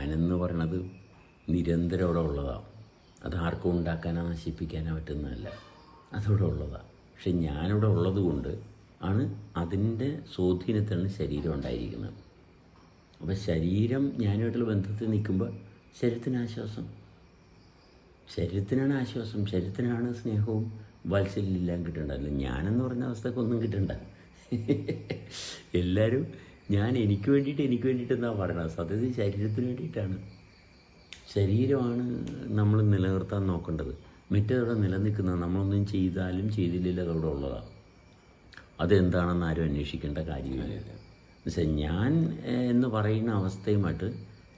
ഞാനെന്ന് പറയണത് നിരന്തരം അവിടെ ഉള്ളതാണ് അത് ആർക്കും ഉണ്ടാക്കാനോ നശിപ്പിക്കാനോ പറ്റുന്നതല്ല. അതിവിടെ ഉള്ളതാണ് പക്ഷെ ഞാനിവിടെ ഉള്ളത് കൊണ്ട് ആണ് അതിന്റെ സ്വാധീനത്തിലാണ് ശരീരം ഉണ്ടായിരിക്കുന്നത്. അപ്പോൾ ശരീരം ഞാനുമായിട്ടുള്ള ബന്ധത്തിൽ നിൽക്കുമ്പോൾ ശരീരത്തിന് ആശ്വാസം. ശരീരത്തിനാണ് ആശ്വാസം. ശരീരത്തിനാണ് സ്നേഹവും വാത്സല്യം എല്ലാം കിട്ടേണ്ടത്. അല്ല ഞാനെന്ന് പറഞ്ഞ അവസ്ഥക്കൊന്നും കിട്ടണ്ട. എല്ലാവരും ഞാൻ എനിക്ക് വേണ്ടിയിട്ട് എനിക്ക് വേണ്ടിയിട്ട് എന്താ പറയണത്? സത്യത്തിൽ ശരീരത്തിന് വേണ്ടിയിട്ടാണ്. ശരീരമാണ് നമ്മൾ നിലനിർത്താൻ നോക്കേണ്ടത്. മറ്റേതവിടെ നിലനിൽക്കുന്നത് നമ്മളൊന്നും ചെയ്താലും ചെയ്തില്ലല്ലോ അതവിടെ ഉള്ളതാണ്. അതെന്താണെന്ന് ആരും അന്വേഷിക്കേണ്ട കാര്യമില്ല. എന്നുവെച്ചാൽ ഞാൻ എന്ന് പറയുന്ന അവസ്ഥയുമായിട്ട്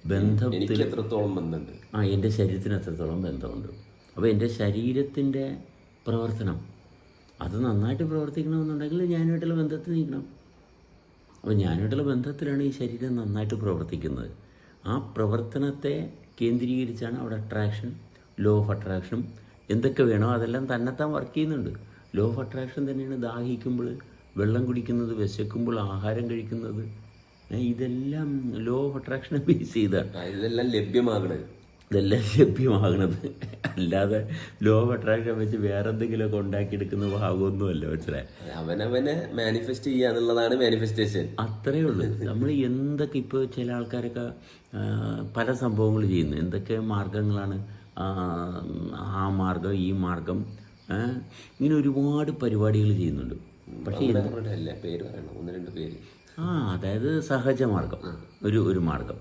ബന്ധത്തിൽ എത്രത്തോളം ബന്ധമുണ്ട്? ആ എന്റെ ശരീരത്തിന് എത്രത്തോളം ബന്ധമുണ്ട്? അപ്പോൾ എന്റെ ശരീരത്തിന്റെ പ്രവർത്തനം അത് നന്നായിട്ട് പ്രവർത്തിക്കണമെന്നുണ്ടെങ്കിൽ ഞാനുമായിട്ടുള്ള ബന്ധത്തിൽ നിൽക്കണം. അപ്പോൾ ഞാനായിട്ടുള്ള ബന്ധത്തിലാണ് ഈ ശരീരം നന്നായിട്ട് പ്രവർത്തിക്കുന്നത്. ആ പ്രവർത്തനത്തെ കേന്ദ്രീകരിച്ചാണ് അവിടെ അട്രാക്ഷൻ ലോ ഓഫ് അട്രാക്ഷനും എന്തൊക്കെ വേണോ അതെല്ലാം തന്നെത്താൻ വർക്ക് ചെയ്യുന്നുണ്ട്. ലോ ഓഫ് അട്രാക്ഷൻ തന്നെയാണ് ദാഹിക്കുമ്പോൾ വെള്ളം കുടിക്കുന്നത് വിശക്കുമ്പോൾ ആഹാരം കഴിക്കുന്നത്. ഇതെല്ലാം ലോ ഓഫ് അട്രാക്ഷനെ ബേസ് ചെയ്താണ് ഇതെല്ലാം ലഭ്യമാകണത്. ഇതെല്ലാം ലഭ്യമാകണത് അല്ലാതെ ലോ ഓഫ് അട്രാക്ഷൻ വെച്ച് വേറെ എന്തെങ്കിലുമൊക്കെ ഉണ്ടാക്കിയെടുക്കുന്ന ഭാഗമൊന്നുമല്ല മനസ്സിലായി? അവനവനെ മാനിഫെസ്റ്റ് ചെയ്യുക എന്നുള്ളതാണ് മാനിഫെസ്റ്റേഷൻ അത്രയേ ഉള്ളൂ. നമ്മൾ എന്തൊക്കെ ഇപ്പോൾ ചില ആൾക്കാരൊക്കെ പല സംഭവങ്ങൾ ചെയ്യുന്നു. എന്തൊക്കെ മാർഗങ്ങളാണ് ആ, മാർഗം ഈ മാർഗം ഇങ്ങനെ ഒരുപാട് പരിപാടികൾ ചെയ്യുന്നുണ്ട്. പക്ഷേ പേര് പറയണം. ഒന്ന് രണ്ട് പേര്. ആ അതായത് സഹജമാർഗം ഒരു ഒരു മാർഗം.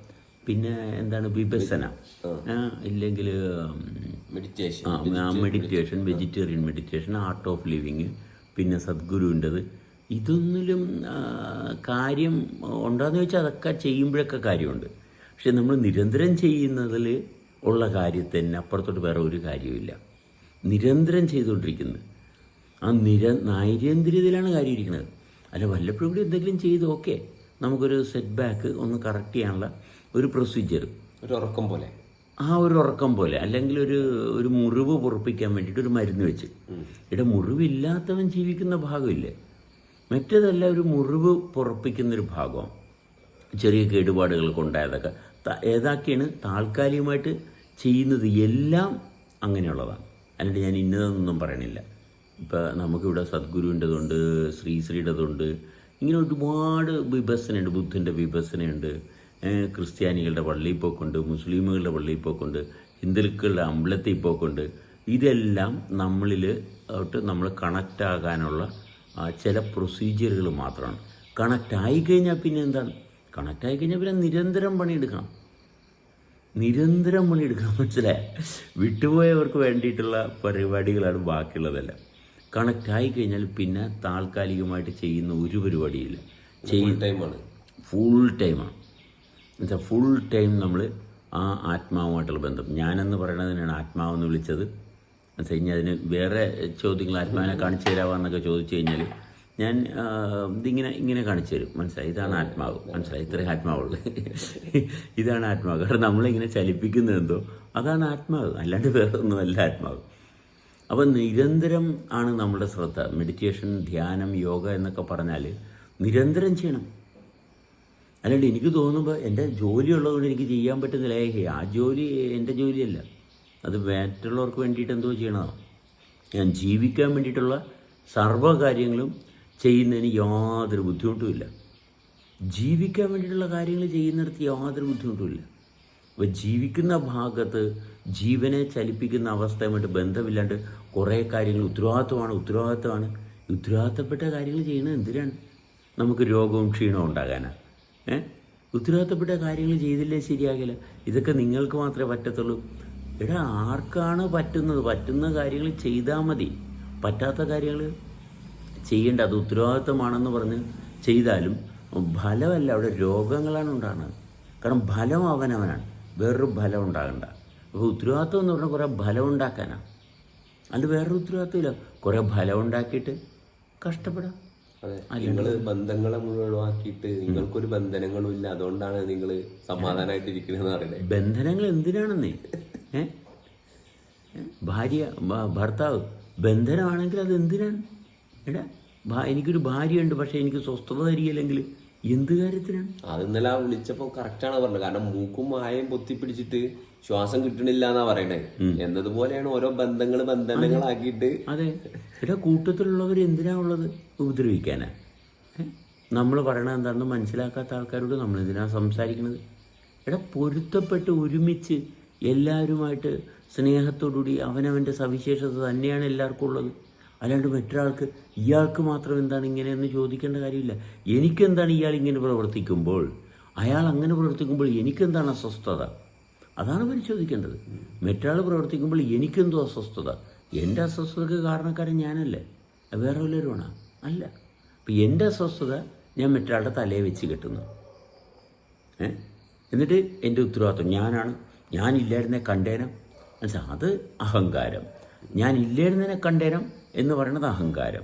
പിന്നെ എന്താണ് വിഭസന? ഇല്ലെങ്കിൽ meditation vegetarian meditation art of living പിന്നെ സദ്ഗുരുവിന്റെത്. ഇതൊന്നിലും കാര്യം ഉണ്ടോയെന്ന് ചോദിച്ചാൽ അതൊക്കെ ചെയ്യുമ്പോഴൊക്കെ കാര്യമുണ്ട്. പക്ഷെ നമ്മൾ നിരന്തരം ചെയ്യുന്നതിൽ ഉള്ള കാര്യത്തിന് അപ്പുറത്തോട്ട് വേറെ ഒരു കാര്യമില്ല നിരന്തരം ചെയ്തുകൊണ്ടിരിക്കുന്നത് ആ നിര നൈരന്തര്യത്തിലാണ് കാര്യം ഇരിക്കുന്നത്. അല്ല വല്ലപ്പോഴും കൂടി എന്തെങ്കിലും ചെയ്ത് ഓക്കെ. നമുക്കൊരു സെറ്റ് ബാക്ക് ഒന്ന് കറക്റ്റ് ചെയ്യാനുള്ള ഒരു പ്രൊസീജിയർ ഒരു ഉറക്കം പോലെ. ആ ഒരു ഉറക്കം പോലെ. അല്ലെങ്കിൽ ഒരു ഒരു മുറിവ് പൊറപ്പിക്കാൻ വേണ്ടിയിട്ട് ഒരു മരുന്ന് വെച്ച്. ഇവിടെ മുറിവില്ലാത്തവൻ ജീവിക്കുന്ന ഭാഗമില്ലേ? മറ്റേതല്ല ഒരു മുറിവ് പൊറപ്പിക്കുന്നൊരു ഭാഗം. ചെറിയ കേടുപാടുകൾക്ക് ഉണ്ടായതൊക്കെ ഏതാക്കിയാണ്? താൽക്കാലികമായിട്ട് ചെയ്യുന്നത് എല്ലാം അങ്ങനെയുള്ളതാണ്. അല്ലാണ്ട് ഞാൻ ഇന്നതൊന്നും പറയണില്ല. ഇപ്പം നമുക്കിവിടെ സദ്ഗുരുവിന്റെതുണ്ട് ശ്രീശ്രീയുടേതുണ്ട്. ഇങ്ങനെ ഒരുപാട് വിഭസനയുണ്ട് ബുദ്ധന്റെ വിഭസനയുണ്ട്. ക്രിസ്ത്യാനികളുടെ പള്ളിയിൽ പോക്കുണ്ട് മുസ്ലിമുകളുടെ പള്ളിയിൽ പോക്കുണ്ട് ഹിന്ദുക്കളുടെ അമ്പലത്തിൽ പോക്കുണ്ട് ഇതെല്ലാം നമ്മളിൽ നമ്മൾ കണക്റ്റ് ആകാനുള്ള ചില പ്രൊസീജിയറുകൾ മാത്രമാണ്. കണക്റ്റ് ആയിക്കഴിഞ്ഞാൽ പിന്നെ എന്താണ്? കണക്റ്റ് ആയിക്കഴിഞ്ഞാൽ പിന്നെ നിരന്തരം പണിയെടുക്കണം. നിരന്തരം പണിയെടുക്കണം മനസ്സിലായ? വിട്ടുപോയവർക്ക് വേണ്ടിയിട്ടുള്ള പരിപാടികളാണ് ബാക്കിയുള്ളതെല്ലാം. കണക്റ്റ് ആയിക്കഴിഞ്ഞാൽ പിന്നെ താൽക്കാലികമായിട്ട് ചെയ്യുന്ന ഒരു പരിപാടിയില്ല. ചെയ്യുന്ന ടൈമാണ് ഫുൾ ടൈമാണ് എന്നുവെച്ചാൽ ഫുൾ ടൈം നമ്മൾ ആ ആത്മാവുമായിട്ടുള്ള ബന്ധം. ഞാനെന്ന് പറയുന്നതിനാണ് ആത്മാവെന്ന് വിളിച്ചത്. എന്ന് കഴിഞ്ഞാൽ അതിന് വേറെ ചോദ്യങ്ങൾ ആത്മാവിനെ കാണിച്ചു തരാമെന്നൊക്കെ ചോദിച്ചു കഴിഞ്ഞാൽ ഞാൻ ഇതിങ്ങനെ ഇങ്ങനെ കാണിച്ചു തരും. മനസ്സിലായി? ഇതാണ് ആത്മാവ്. മനസ്സിലായി? ഇത്രയും ആത്മാവുള്ളു. ഇതാണ് ആത്മാവ്. കാരണം നമ്മളിങ്ങനെ ചലിപ്പിക്കുന്നത് എന്തോ? അതാണ് ആത്മാവ്. അല്ലാണ്ട് വേറെ ഒന്നുമല്ല ആത്മാവ്. അപ്പം നിരന്തരം ആണ് നമ്മുടെ ശ്രദ്ധ. മെഡിറ്റേഷൻ ധ്യാനം യോഗ എന്നൊക്കെ പറഞ്ഞാൽ നിരന്തരം ചെയ്യണം. അല്ലാണ്ട് എനിക്ക് തോന്നുമ്പോൾ എന്റെ ജോലി ഉള്ളതുകൊണ്ട് എനിക്ക് ചെയ്യാൻ പറ്റുന്ന ഏഹ് ആ ജോലി എന്റെ ജോലിയല്ല. അത് മറ്റുള്ളവർക്ക് വേണ്ടിയിട്ട് എന്തോ ചെയ്യണതാണ് ഞാൻ ജീവിക്കാൻ വേണ്ടിയിട്ടുള്ള സർവ കാര്യങ്ങളും ചെയ്യുന്നതിന് യാതൊരു ബുദ്ധിമുട്ടുമില്ല. ജീവിക്കാൻ വേണ്ടിയിട്ടുള്ള കാര്യങ്ങൾ ചെയ്യുന്നിടത്ത് യാതൊരു ബുദ്ധിമുട്ടുമില്ല. അപ്പോൾ ജീവിക്കുന്ന ഭാഗത്ത് ജീവനെ ചലിപ്പിക്കുന്ന അവസ്ഥയുമായിട്ട് ബന്ധമില്ലാണ്ട് കുറേ കാര്യങ്ങൾ ഉത്തരവാദിത്വമാണ് ഈ ഉത്തരവാദിത്തപ്പെട്ട കാര്യങ്ങൾ ചെയ്യുന്നത് എന്തിനാണ്? നമുക്ക് രോഗവും ക്ഷീണവും ഉണ്ടാകാനാണ് ഉത്തരവാദിത്തപ്പെട്ട കാര്യങ്ങൾ ചെയ്തില്ലേ ശരിയാകില്ല. ഇതൊക്കെ നിങ്ങൾക്ക് മാത്രമേ പറ്റത്തുള്ളൂ. എടാ ആർക്കാണ് പറ്റുന്നത്? പറ്റുന്ന കാര്യങ്ങൾ ചെയ്താൽ മതി. പറ്റാത്ത കാര്യങ്ങൾ ചെയ്യേണ്ട അത് ഉത്തരവാദിത്തമാണെന്ന് പറഞ്ഞ് ചെയ്താലും ഫലമല്ല. അവിടെ രോഗങ്ങളാണ് ഉണ്ടാകുന്നത്. കാരണം ഫലം അവനവനാണ്. വേറൊരു ഫലം ഉണ്ടാകണ്ട. അപ്പോൾ ഉത്തരവാദിത്വം എന്ന് പറഞ്ഞാൽ കുറേ ഫലം ഉണ്ടാക്കാനാണ് അല്ല വേറൊരു ഉത്തരവാദിത്വമില്ല കുറേ ഫലം ഉണ്ടാക്കിയിട്ട് കഷ്ടപ്പെടാം. അതെ നിങ്ങൾ ബന്ധങ്ങളെ മുഴുവൻ ഒഴിവാക്കിയിട്ട് നിങ്ങൾക്കൊരു ബന്ധനങ്ങളും ഇല്ല. അതുകൊണ്ടാണ് നിങ്ങൾ സമാധാനമായിട്ട് ഇരിക്കണെന്ന് പറയുന്നത്. ബന്ധനങ്ങൾ എന്തിനാണെന്നേ? ഭാര്യ ഭർത്താവ് ബന്ധനമാണെങ്കിൽ അത് എന്തിനാണ്? എടാ എനിക്കൊരു ഭാര്യയുണ്ട് പക്ഷെ എനിക്ക് സ്വസ്ഥത തരികയില്ലെങ്കിൽ എന്ത് കാര്യത്തിനാണ്? അത് ഇന്നലെ വിളിച്ചപ്പോ കറക്റ്റ് കറക്റ്റാണ് പറഞ്ഞത്. കാരണം മൂക്കും മായയും പൊത്തിപ്പിടിച്ചിട്ട് ശ്വാസം കിട്ടണില്ല എന്നാ പറയണേ എന്നതുപോലെയാണ് ഓരോ ബന്ധങ്ങൾ ബന്ധനങ്ങളാക്കിയിട്ട് അതെ. എടാ കൂട്ടത്തിലുള്ളവർ എന്തിനാ ഉള്ളത്? ഉപദ്രവിക്കാനാ. നമ്മൾ പറയണത് എന്താണെന്ന് മനസ്സിലാക്കാത്ത ആൾക്കാരോട് നമ്മൾ എന്തിനാ സംസാരിക്കുന്നത് എടാ പൊരുത്തപ്പെട്ട് ഒരുമിച്ച് എല്ലാവരുമായിട്ട് സ്നേഹത്തോടുകൂടി അവനവന്റെ സവിശേഷത തന്നെയാണ് എല്ലാവർക്കും ഉള്ളത്. അല്ലാണ്ട് മറ്റൊരാൾക്ക് ഇയാൾക്ക് മാത്രം എന്താണ് ഇങ്ങനെയെന്ന് ചോദിക്കേണ്ട കാര്യമില്ല. എനിക്കെന്താണ് ഇയാൾ ഇങ്ങനെ പ്രവർത്തിക്കുമ്പോൾ? അയാൾ അങ്ങനെ പ്രവർത്തിക്കുമ്പോൾ എനിക്കെന്താണ് അസ്വസ്ഥത? അതാണ് പരിശോധിക്കേണ്ടത് മറ്റാൾ പ്രവർത്തിക്കുമ്പോൾ എനിക്കെന്തോ അസ്വസ്ഥത. എന്റെ അസ്വസ്ഥതയ്ക്ക് കാരണക്കാരൻ ഞാനല്ലേ? വേറെ വല്ലവരുമാണ്? അല്ല. അപ്പം എന്റെ അസ്വസ്ഥത ഞാൻ മറ്റൊരാളുടെ തലയെ വെച്ച് കെട്ടുന്നു. എന്നിട്ട് എന്റെ ഉത്തരവാദിത്വം ഞാനാണ്. ഞാനില്ലായിരുന്നെ കണ്ടേനം. മനസ്സിലാ അത് അഹങ്കാരം. ഞാൻ ഇല്ലായിരുന്നതിനെ കണ്ടേനം എന്ന് പറയുന്നത് അഹങ്കാരം.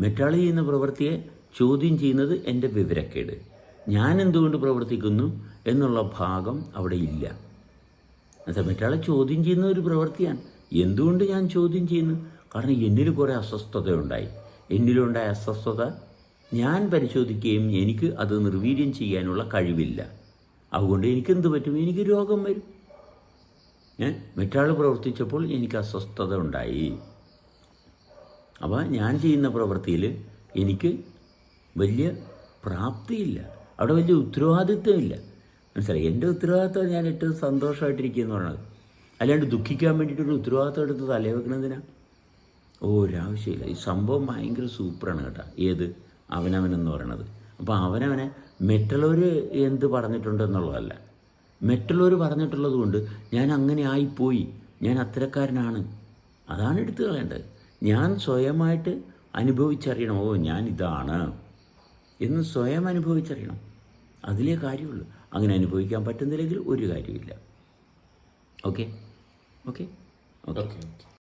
മറ്റാൾ ചെയ്യുന്ന പ്രവൃത്തിയെ ചോദ്യം ചെയ്യുന്നത് എന്റെ വിവരക്കേട്. ഞാൻ എന്തുകൊണ്ട് പ്രവർത്തിക്കുന്നു എന്നുള്ള ഭാഗം അവിടെ ഇല്ല. എന്നുവെച്ചാൽ ചോദ്യം ചെയ്യുന്ന ഒരു പ്രവൃത്തിയാണ്. എന്തുകൊണ്ട് ഞാൻ ചോദ്യം ചെയ്യുന്നു? കാരണം എന്നിൽ കുറേ അസ്വസ്ഥതയുണ്ടായി. എന്നിലുണ്ടായ അസ്വസ്ഥത ഞാൻ പരിശോധിക്കുകയും എനിക്ക് അത് നിർവീര്യം ചെയ്യാനുള്ള കഴിവില്ല. അതുകൊണ്ട് എനിക്ക് എനിക്കെന്ത് പറ്റും? എനിക്ക് രോഗം വരും. ഞാൻ മറ്റാൾ പ്രവർത്തിച്ചപ്പോൾ എനിക്ക് അസ്വസ്ഥത ഉണ്ടായി. അപ്പോൾ ഞാൻ ചെയ്യുന്ന പ്രവൃത്തിയിൽ എനിക്ക് വലിയ പ്രാപ്തിയില്ല. അവിടെ വലിയ ഉത്തരവാദിത്വമില്ല. മനസ്സിലായി. എന്റെ ഉത്തരവാദിത്വം ഞാൻ ഏറ്റവും സന്തോഷമായിട്ടിരിക്കുക പറയുന്നത് അല്ലാണ്ട് ദുഃഖിക്കാൻ വേണ്ടിയിട്ടൊരു ഉത്തരവാദിത്വം എടുത്ത് തലവെക്കണതിനാ ഓ ഒരാവശ്യമില്ല. ഈ സംഭവം ഭയങ്കര സൂപ്പറാണ് കേട്ടോ. ഏത്? അവനവനെന്ന് പറയണത്. അപ്പോൾ അവനവനെ മറ്റുള്ളവർ എന്ത് പറഞ്ഞിട്ടുണ്ടെന്നുള്ളതല്ല. മറ്റുള്ളവർ പറഞ്ഞിട്ടുള്ളത് കൊണ്ട് ഞാൻ അങ്ങനെ ആയിപ്പോയി. ഞാൻ അത്തരക്കാരനാണ്. അതാണ് എടുത്തു കളയേണ്ടത്. ഞാൻ സ്വയമായിട്ട് അനുഭവിച്ചറിയണം. ഓ ഞാൻ ഇതാണ് എന്ന് സ്വയം അനുഭവിച്ചറിയണം. അതിലേ കാര്യമുള്ളൂ. അങ്ങനെ അനുഭവിക്കാൻ പറ്റുന്നില്ലെങ്കിൽ ഒരു കാര്യമില്ല ഓക്കെ ഓക്കെ ഓക്കെ